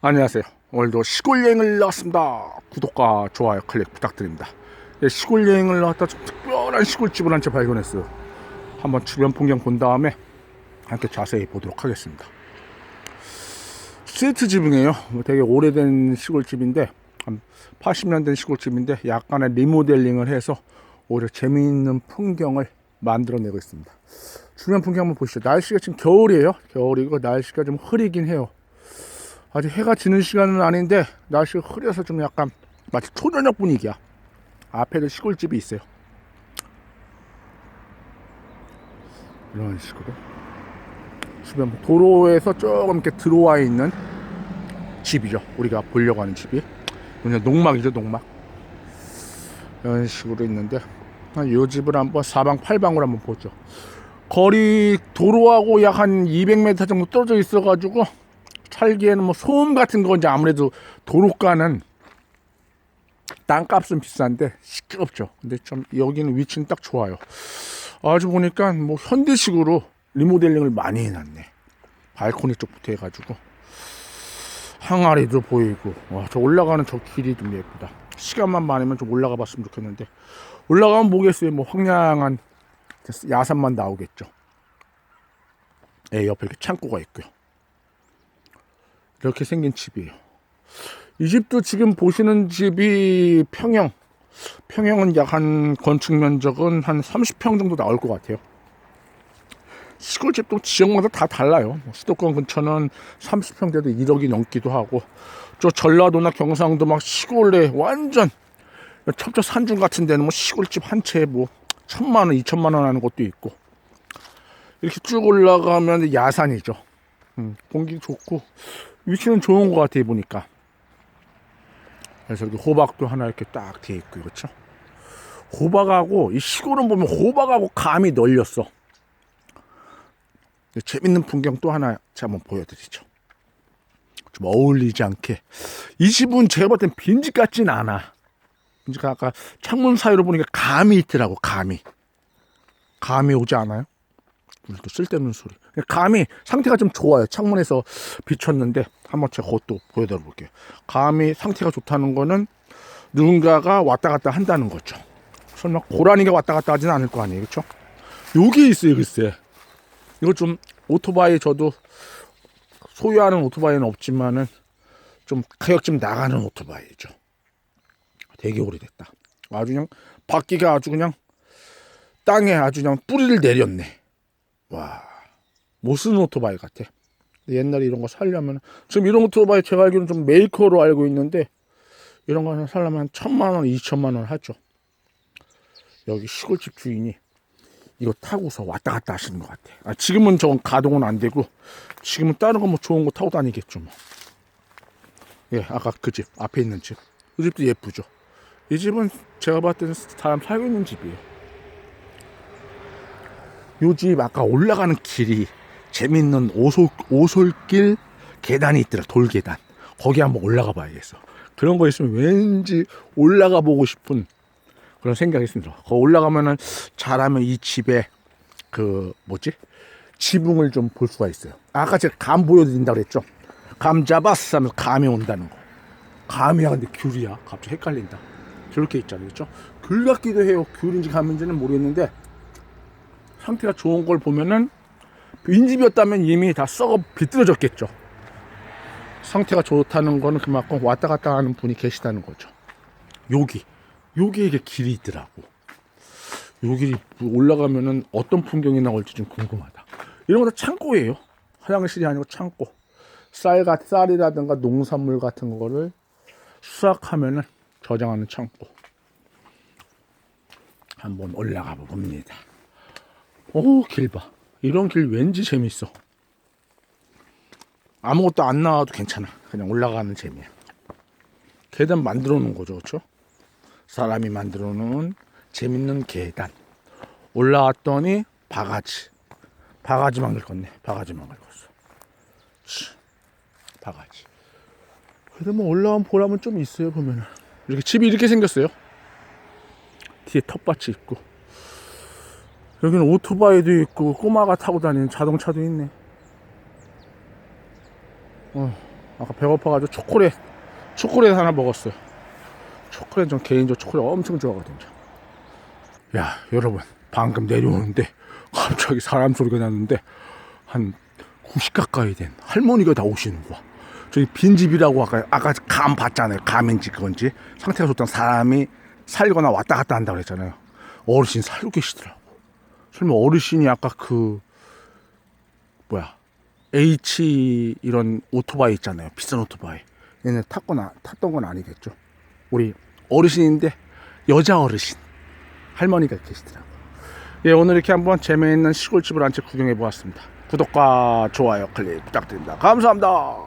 안녕하세요. 오늘도 시골 여행을 나왔습니다. 구독과 좋아요 클릭 부탁드립니다. 예, 시골 여행을 나왔다 좀 특별한 시골집을 한 채 발견했어요. 한번 주변 풍경 본 다음에 함께 자세히 보도록 하겠습니다. 스위트 지붕이에요. 뭐 되게 오래된 시골집인데 한 80년 된 시골집인데 약간의 리모델링을 해서 오히려 재미있는 풍경을 만들어내고 있습니다. 주변 풍경 한번 보시죠. 날씨가 지금 겨울이에요. 겨울이고 날씨가 좀 흐리긴 해요. 아직 해가 지는 시간은 아닌데 날씨가 흐려서 좀 약간 마치 초저녁 분위기야. 앞에도 시골집이 있어요. 이런 식으로 주변 도로에서 조금 이렇게 들어와 있는 집이죠. 우리가 보려고 하는 집이 그냥 농막이죠, 농막. 이런 식으로 있는데 이 집을 한번 사방팔방으로 한번 보죠. 거리 도로하고 약 한 200m 정도 떨어져 있어가지고 살기에는 뭐 소음 같은 거 이제 아무래도 도로가는 땅값은 비싼데 시끄럽죠. 근데 좀 여기는 위치는 딱 좋아요. 아주 보니까 뭐 현대식으로 리모델링을 많이 해놨네. 발코니 쪽부터 해가지고 항아리도 보이고 와 저 올라가는 저 길이 좀 예쁘다. 시간만 많으면 좀 올라가 봤으면 좋겠는데 올라가면 뭐겠어요. 뭐 황량한 야산만 나오겠죠. 예, 옆에 이렇게 창고가 있고요. 이렇게 생긴 집이에요. 이 집도 지금 보시는 집이 평형. 평형은 약 한 건축 면적은 한 30평 정도 나올 것 같아요. 시골집도 지역마다 다 달라요. 뭐 수도권 근처는 30평대도 1억이 넘기도 하고, 저 전라도나 경상도 막 시골에 완전 첩저 산중 같은 데는 뭐 시골집 한 채에 뭐 천만 원, 이천만 원 하는 것도 있고, 이렇게 쭉 올라가면 야산이죠. 음, 공기 좋고, 위치는 좋은 것 같아요, 보니까. 그래서 여기 호박도 하나 이렇게 딱 뒤에 있고, 그렇죠? 호박하고, 이 시골은 보면 호박하고 감이 널렸어. 재밌는 풍경 또 하나 제가 한번 보여드리죠. 좀 어울리지 않게. 이 집은 제가 볼땐 빈집 같진 않아. 빈집 아까 창문 사이로 보니까 감이 있더라고, 감이. 감이 오지 않아요? 우리도 쓸데없는 소리. 감이 상태가 좀 좋아요. 창문에서 비쳤는데 한번 제가 그것도 보여드려 볼게요. 감이 상태가 좋다는 거는 누군가가 왔다 갔다 한다는 거죠. 설마 고라니가 왔다 갔다 하진 않을 거 아니에요. 그렇죠? 여기 있어요, 글쎄. 이거 좀 오토바이 저도 소유하는 오토바이는 없지만은 좀 가격 좀 나가는 오토바이죠. 되게 오래됐다. 아주 그냥 바퀴가 아주 그냥 땅에 아주 그냥 뿌리를 내렸네. 와, 못 쓰는 오토바이 같아. 옛날에 이런 거 살려면 지금 이런 오토바이 제가 알기로는 좀 메이커로 알고 있는데 이런 거 살려면 한 천만 원, 이천만 원 하죠. 여기 시골집 주인이 이거 타고서 왔다 갔다 하시는 것 같아. 아, 지금은 저건 가동은 안 되고 지금은 다른 거 뭐 좋은 거 타고 다니겠죠 뭐. 예, 아까 그 집 앞에 있는 집. 이 집도 예쁘죠. 이 집은 제가 봤을 때는 사람 살고 있는 집이에요. 요집 아까 올라가는 길이 재밌는 오솔, 오솔길 계단이 있더라 돌계단. 거기 한번 올라가 봐야겠어. 그런 거 있으면 왠지 올라가 보고 싶은 그런 생각이 듭니다. 거 올라가면은 잘하면 이 집에 그 뭐지? 지붕을 좀 볼 수가 있어요. 아까 제가 감 보여드린다 그랬죠? 감 잡았어 하면 감이 온다는 거. 감이야 근데 귤이야. 갑자기 헷갈린다. 저렇게 있잖아요. 그렇죠? 귤 같기도 해요. 귤인지 감인지는 모르겠는데 상태가 좋은 걸 보면은 빈집이었다면 이미 다 썩어 비뚤어졌겠죠. 상태가 좋다는 거는 그만큼 왔다 갔다 하는 분이 계시다는 거죠. 여기, 여기에 이게 길이 있더라고. 요 길이 올라가면은 어떤 풍경이 나올지 좀 궁금하다. 이런 거 다 창고예요. 화장실이 아니고 창고. 쌀, 같, 쌀이라든가 농산물 같은 거를 수확하면은 저장하는 창고. 한번 올라가 봅니다. 오, 길 봐. 이런 길 왠지 재밌어. 아무것도 안 나와도 괜찮아. 그냥 올라가는 재미야. 계단 만들어 놓은 거죠, 그렇죠? 사람이 만들어 놓은 재밌는 계단. 올라왔더니 바가지. 바가지만 긁었네. 바가지만 긁었어. 치, 바가지. 그래도 뭐 올라온 보람은 좀 있어요, 보면은. 이렇게 집이 이렇게 생겼어요. 뒤에 텃밭이 있고. 여기는 오토바이도 있고 꼬마가 타고 다니는 자동차도 있네. 어, 아까 배고파가지고 초콜릿 초콜릿 하나 먹었어요. 초콜릿 전 개인적으로 초콜릿 엄청 좋아하거든요. 야 여러분 방금 내려오는데 갑자기 사람 소리가 났는데 한 90 가까이 된 할머니가 나오시는 거야. 저기 빈집이라고 아까 아까 감 봤잖아요. 감인지 그건지 상태가 좋다는 사람이 살거나 왔다 갔다 한다고 그랬잖아요. 어르신 살고 계시더라고. 설마 어르신이 아까 그 뭐야 H 이런 오토바이 있잖아요. 비싼 오토바이. 얘네 탔거나 탔던 건 아니겠죠. 우리 어르신인데 여자 어르신 할머니가 계시더라고. 예, 오늘 이렇게 한번 재미있는 시골집을 한 채 구경해 보았습니다. 구독과 좋아요 클릭 부탁드립니다. 감사합니다.